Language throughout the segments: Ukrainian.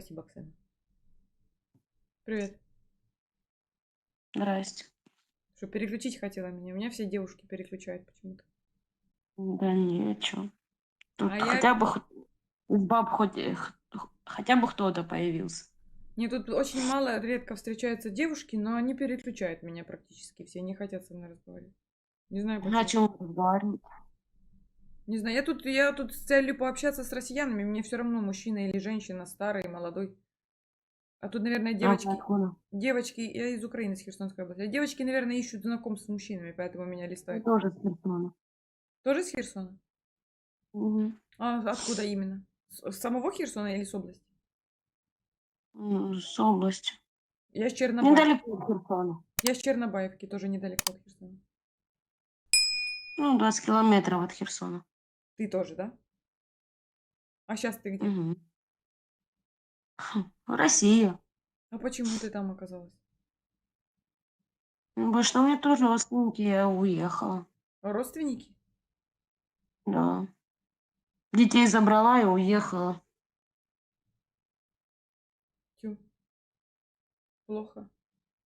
спасибо, Оксана. Привет. Здрасте. Что, переключить хотела меня? Меня все девушки переключают почему-то. Да ничего. Тут А я- хотя бы хоть из баб хоть э, хотя бы кто-то появился. Мне тут очень мало, редко встречаются девушки, но они переключают меня практически все, не хотят со мной разговаривать. Не знаю почему. О чем разговаривать? Не знаю, я тут, я тут с целью пообщаться с россиянами, мне все равно, мужчина или женщина, старый, молодой. А тут, наверное, А, девочки, ты откуда? девочки, я из Украины, из Херсонской области, а девочки, наверное, ищут знакомств с мужчинами, поэтому меня Я листают. тоже с Херсона. Тоже с Херсона? Мгм. А откуда именно? С с самого Херсона или с области? М, С области. Я с Чернобаевки. Недалеко от Херсона. Я с Чернобаевки, тоже недалеко от Херсона. Ну, 20 километров от Херсона. Ты тоже, да? А сейчас ты где? Мгм. Россия. А почему ты там оказалась? Ну, Потому что у меня тоже родственники, я уехала. Родственники? Да. Детей забрала и уехала. Тю. Плохо.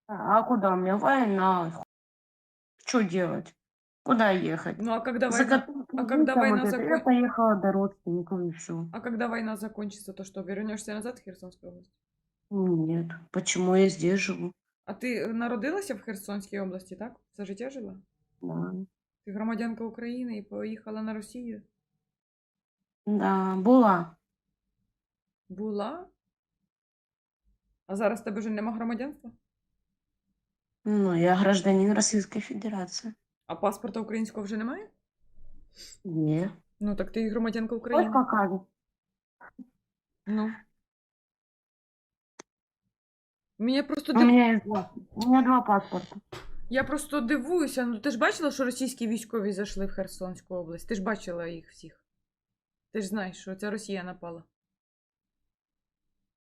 А куда мне война? Что делать? Куда ехать? Ну а когда война? копейки а когда война вот это, Я поехала до родственников и все. А когда война закончится, то что, вернешься назад в Херсонскую область? Нет. Почему я здесь живу? А ти народилася в Херсонській області, так? Все життя жила? Да. Ти громадянка України і поїхала на Росію? Да, була. Була? А зараз в тебе вже нема громадянства? Ну, я гражданин Российской Федерации. А паспорта українського вже немає? Не. Ну так ти громадянка України. какая. Ну. Мені просто У див... меня есть два. У меня два паспорта. Я просто дивуюся. Ну ти ж бачила, що російські військові зайшли в Херсонську область? Ти ж бачила їх всіх. Ти ж знаєш, що ця Росія напала.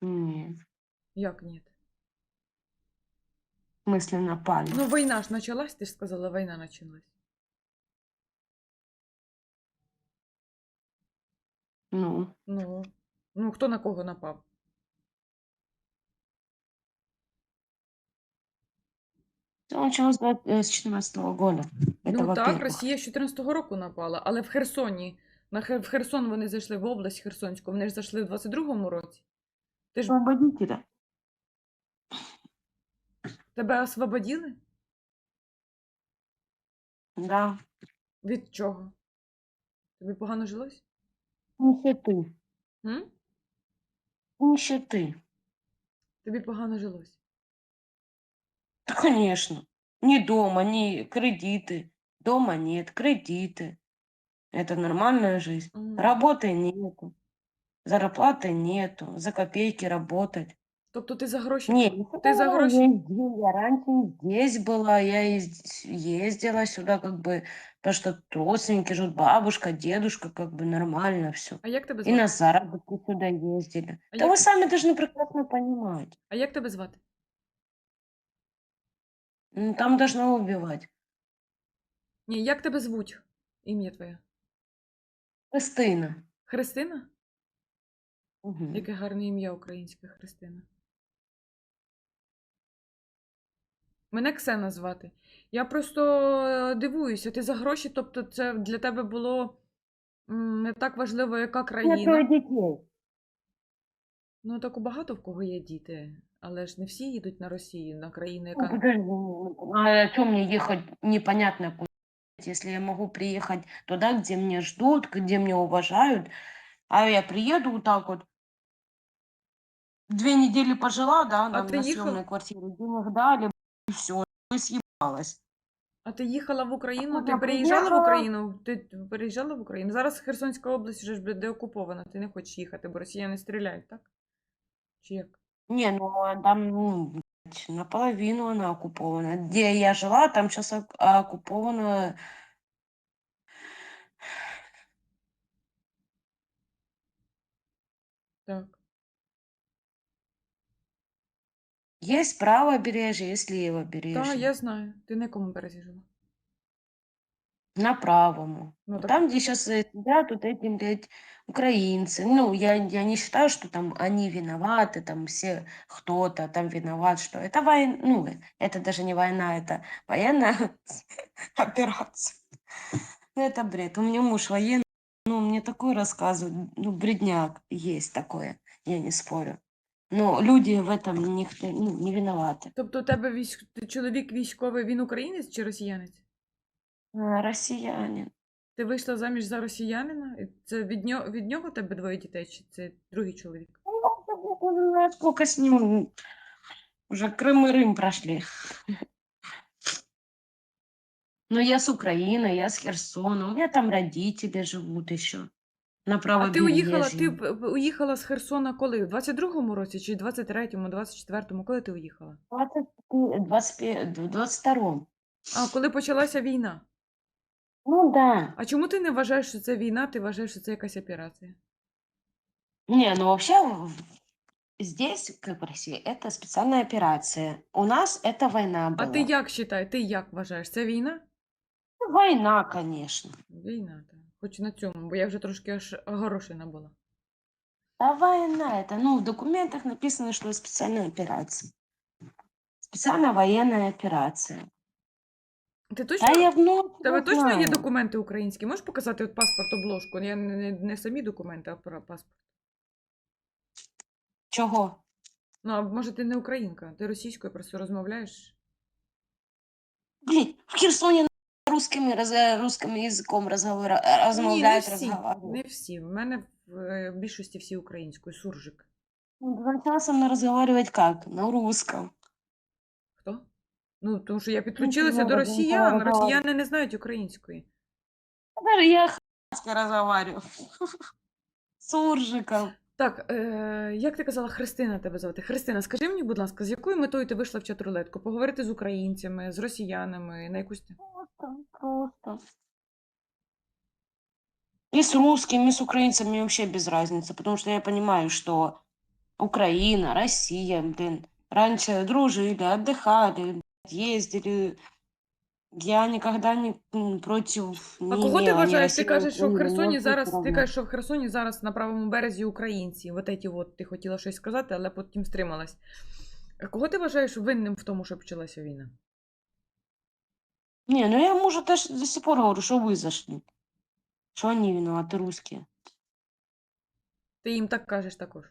Нет. Як ні? В смысле напали. Ну, війна ж почалась, ти ж сказала, війна почалась. Ну. Ну, ну хто на кого напав? Все началось да, э, с 2014 года. Это ну так, во-первых. Росія з 14-го року напала, але в Херсоні. На Хер... В Херсон вони зайшли в область Херсонську, вони ж зайшли в 22-му році. Ти ж Освободителя. тебе освободили? Да. Від чого? Тобі погано жилось? Нищеты. М? Нищеты. Тобі погано жилось. Да, конечно. Ни дома, ни кредиты. Дома нет, кредиты. Это нормальная жизнь. М. Работы нету. Зарплаты нету. За копейки работать. Тобто ти за гроші. Не, Ты за гроши- Я раньше здесь была, я ез- ездила сюда, как бы, потому что родственники живут, бабушка, дедушка, как бы нормально все. А як тебе И звати? на заработки сюда ездили. А да я- вы сами должны прекрасно понимать. А як тебе звати? Ну, Там должно убивать. Ні, як тебе звуть? Ім'я твоє? Христина. Христина? Мгм. Яке гарне ім'я українське Христина. Мене Ксена звати. Я просто е, дивуюся, ти за гроші, тобто це для тебе було не так важливо, яка країна. детей. Ну, так у багато в кого є діти, але ж не всі їдуть на Росію, на країну, Ну, яка. подожди, ну, а о чем мне ехать непонятно куда, если я могу приехать туда, где меня ждут, где меня уважают, а я приеду вот так вот, две недели пожила, да, А там ты на ехал? съемной квартире, денег дали, и все, и съебалась. А ти їхала в Україну? Ну, Ти я переїжджала в приїхала. Україну? Ти переїжджала в Україну? Зараз Херсонська область вже ж буде деокупована. Ти не хочеш їхати, бо росіяни стріляють, так? Чи як? Не, ну а там, ну, блядь, наполовину она оккупована. Где я жила, там сейчас оккуповано Так. Есть правобережье, есть левобережье. Так, я знаю. Ти на якому березі жила? На правому. Ну, так Там, где сейчас сидят вот эти, блядь, украинцы. Ну, я, я не считаю, что там они виноваты, там все кто-то там виноват, что это война, ну, это даже не война, это военная операция. Ну, это бред. У меня муж военный, ну, мне такое рассказывают, ну, бредняк есть такое, я не спорю. Но люди в этом никто, ну, не виноваты. Тобто у тебе військ... ти чоловік військовий, він українець чи росіянець? А, Россияне. Ти вийшла заміж за росіянина? І Це від нього, від нього у тебе двоє дітей, чи це другий чоловік? Ну, сколько с ним уже Крым и Рым прошли. Но я с Украины, я с Херсона, у меня там родители живут еще. На А ти правобережье. уїхала, ти п- п- уїхала з Херсона коли? В 22-му році чи 23-му, 24-му? Коли ти уїхала? 20, 25, 22 А коли почалася війна? Ну да. А чому ти не вважаєш, що це війна, ти вважаєш, що це якась операція? Не, ну вообще в- здесь, как в России, это специальная операция. У нас это война была. А ти як вважаєш? Ти як вважаєш? Це війна? Ну, Война, конечно. Війна, так. Хоч на цьому, бо я вже трошки аж огорошена була. Да война это, ну, в документах написано, что специальная операция. Специальная военная операция. Ти точно? Да я в ну, У тебе точно є знаю. документи українські? Можеш показати от паспорт обложку? Я не, не, не самі документи, а про паспорт. Чого? Ну, а може ти не українка, ти російською просто розмовляєш? Блин, в Херсоне русскими, раз, русским языком разговора, Ні, не всі. разговаривают. Не всі. В мене в, більшості всі українською. Суржик. Ну, ты начала со мной как? На русском. Хто? Ну, тому що я підключилася до росіян. Росіяни не знають української. Даже я х**ски разговариваю. Суржиком. Так, е, як ти казала, Христина тебе звати? Христина, скажи мені, будь ласка, з якою метою ти вийшла в чат-рулетку? Поговорити з українцями, з росіянами, на якусь. те- Просто, просто. И с русскими, и с украинцами вообще без разницы, потому что я понимаю, что Украина, Россия, блин, раньше дружили, отдыхали, ездили. Я никогда не м, против А не кого ти имела ни вважаєш? Ти России, кажеш, що в ни Херсоні Украины, зараз. Ти никого. кажеш, що в Херсоні зараз на правому березі українці. От еті от ти хотіла щось сказати, але потім стрималась. А Кого ти вважаєш винним в тому, що почалася війна? Не, ну я мужу даже до сих пор говорю, что вы зашли. Что они виноваты, русские. Ти їм так кажеш також.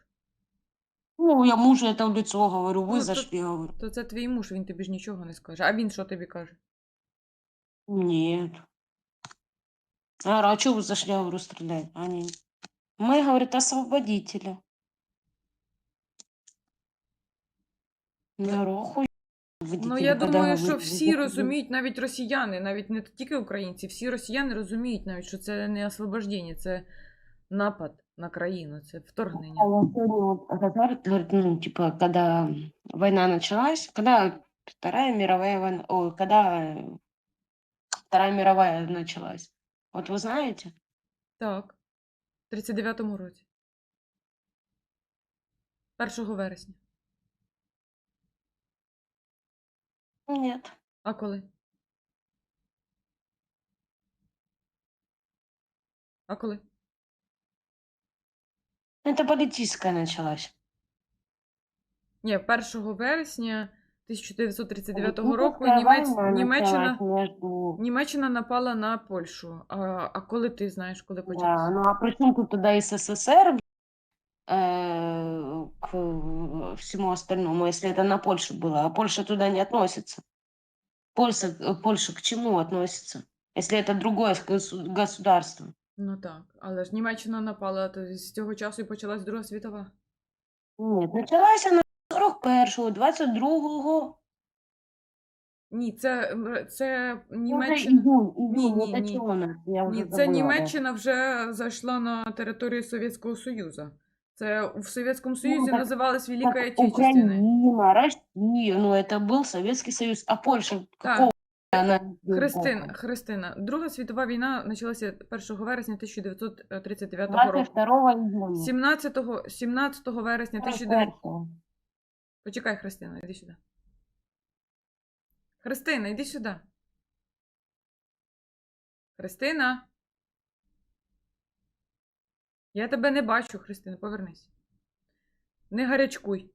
Ну, я мужу это в лицо говорю, вы Ну, то- зашли, говорю. То це твій муж, він тобі ж нічого не скаже. А він що тобі каже? Нет. Я говорю, а что вы зашли, я говорю, стрелять? Они, мы, говорят, освободители. Я говорю, охуй. Ну, я думаю, що всі розуміють, навіть росіяни, навіть не тільки українці, всі росіяни розуміють навіть, що це не освобождення, це напад на країну, це А вторгнення. я сегодня вот разговариваю, говорит, ну, типа, когда война началась, когда Вторая мировая война, ой, когда э, Вторая мировая началась. Вот вы знаете? Так. В 39-му році. 1 вересня. Нет. А коли? А коли? Это политическая началась. Ні, 1 вересня 1939 року Политическая Німець... война Німеччина... началась между... Німеччина напала на Польщу. А, а коли ти знаєш, коли Да, почалося? ну а при чем тут тогда СССР э, к э, всему остальному, если это на Польшу было, а Польша туда не относится? Польша, э, Польша к чему относится, если это другое госу- государство? Ну так, але ж Німеччина напала, то з цього часу і почалась Друга світова. Нет, началась она 41-го, 22-го. Ні, це, м, це Уже Німеччина. июнь, июнь, Не, не, это не. что у нас? Я уже Ні, це забыла, да. Німеччина вже зайшла на територію Совєтського Союзу. Це в Совєтському Союзі так- називалась Так, Великою Отечественной. Украина, Россия, ну это был Советский Союз, а Польша Так. какого она? Христин, Христина, Друга світова війна почалася 1 вересня 1939 року. 22 июня. 17, 17 вересня 19... 41-го. Почекай, Христина, іди сюди. Христина, іди сюди. Христина. Я тебе не бачу, Христина, повернись. Не гарячкуй.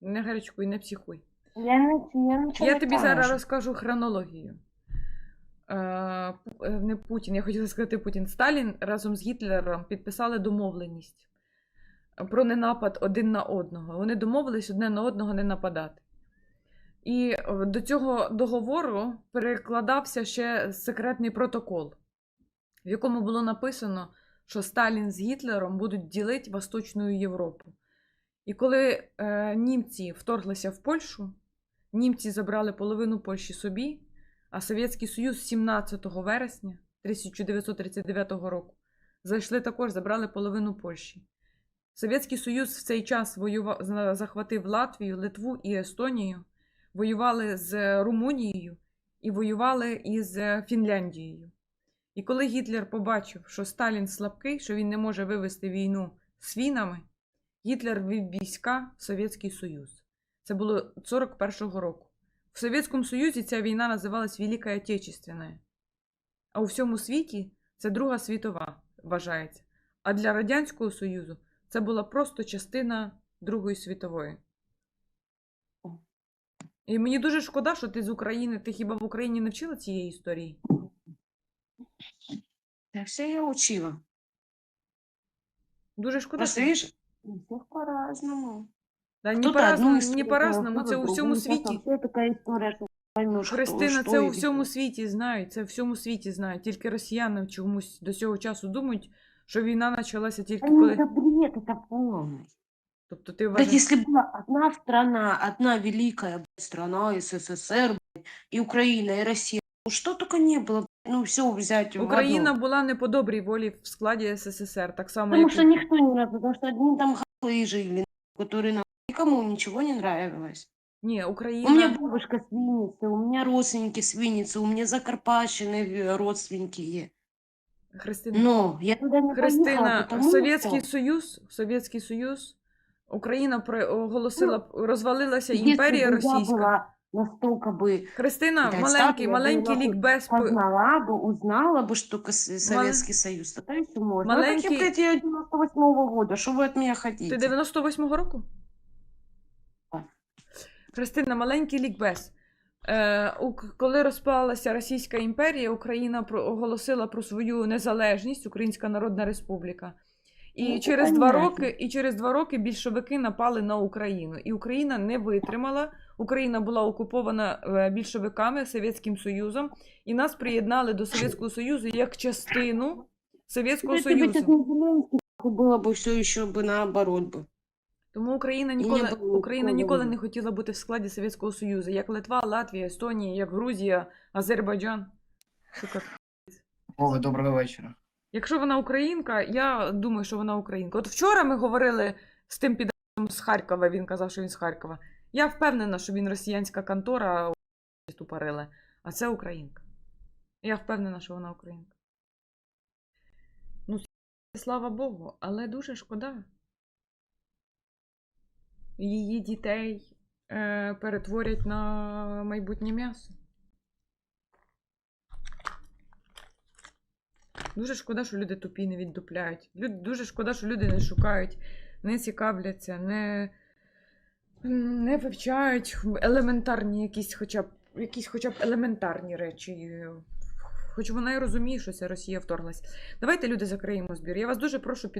Не гарячкуй, не психуй. Я, не, я нічого Я не тобі зараз розкажу хронологію. Е, е, не Путін, я хотіла сказати Путін. Сталін разом з Гітлером підписали домовленість про ненапад один на одного. Вони домовились одне на одного не нападати. І е, до цього договору перекладався ще секретний протокол, в якому було написано, що Сталін з Гітлером будуть ділити Восточну Європу. І коли е, німці вторглися в Польщу, німці забрали половину Польщі собі, а Совєтський Союз 17 вересня 1939 року зайшли також, забрали половину Польщі. Совєтський Союз в цей час воював, захватив Латвію, Литву і Естонію, воювали з Румунією і воювали із е, Фінляндією. І коли Гітлер побачив, що Сталін слабкий, що він не може вивести війну з фінами, Гітлер ввів війська в Совєтський Союз. Це було 41-го року. В Совєтському Союзі ця війна називалась Велика Отечественна. А у всьому світі це Друга світова вважається. А для Радянського Союзу це була просто частина Другої світової. І мені дуже шкода, що ти з України. Ти хіба в Україні не вчила цієї історії? Да все я учила. Дуже шкода. Просто що- всех по-разному. Да, не по-разному, не по-разному, це у всьому світі. Христина, це у всьому світі знають, це у всьому світі знають. Тільки росіяни чомусь до цього часу думають, що війна почалася тільки Да коли. нет, это бред, это полный. Тобто ти Да вважаєш. если была одна страна, одна великая блядь, страна, СССР, блядь, и Украина, и Россия, ну что только не было, блядь, ну все взять в Україна одно. була не по добрій волі в складі СССР, так само, Потому як что і... никто не нравится, потому что одни там хлы жили, которые нам никому ничего не нравилось. Ні, У меня Україна. бабушка с Винницы, у меня родственники с Винницы, у меня закарпачные э, родственники. е- Христина. Но я туда не поехала, Христина, потому Совєтський что... Союз, Совєтський Союз, Україна при- оголосила, розвалилася если імперія бы я російська. была настолько бы Христина, блядь, маленький, статуя маленький была бы лікбез. по- познала бы, узнала бы, что кос- Советский Союз, тогда еще можно. А так Маленький- я, блядь, я 98 года, что вы от меня Ти хотите? 98-го року? Так. Христина, маленький лікбез. Е, у- коли розпалася Російська імперія, Україна про- оголосила про свою незалежність, Українська Народна Республіка. І Ну, це через два понятно. роки, і через два роки більшовики напали на Україну. І Україна не витримала. Україна була окупована е, більшовиками Совєтським Союзом, і нас приєднали до Совєтського Союзу як частину Совєтського Если бы Союзу. сейчас не Зеленский, было бы все еще бы наоборот бы. Тому Україна не ніколи, було Україна ніколи не не хотіла бути в складі Совєтського Союзу, як Литва, Латвія, Естонія, як Грузія, Азербайджан. Сука. Доброго вечора. Якщо вона українка, я думаю, що вона українка. От вчора ми говорили з тим підом з Харкова, він казав, що він з Харкова. Я впевнена, що він росіянська контора тупорила, а це українка. Я впевнена, що вона українка. Ну, слава Богу, але дуже шкода. Її дітей е, перетворять на майбутнє м'ясо. Дуже шкода, що люди тупі не віддупляють. Люд, дуже шкода, що люди не шукають, не цікавляться, не, не вивчають елементарні якісь хоча б якісь хоча б елементарні речі. Хоч вона і розуміє, що це Росія вторглась. Давайте люди закриємо збір. Я вас дуже прошу під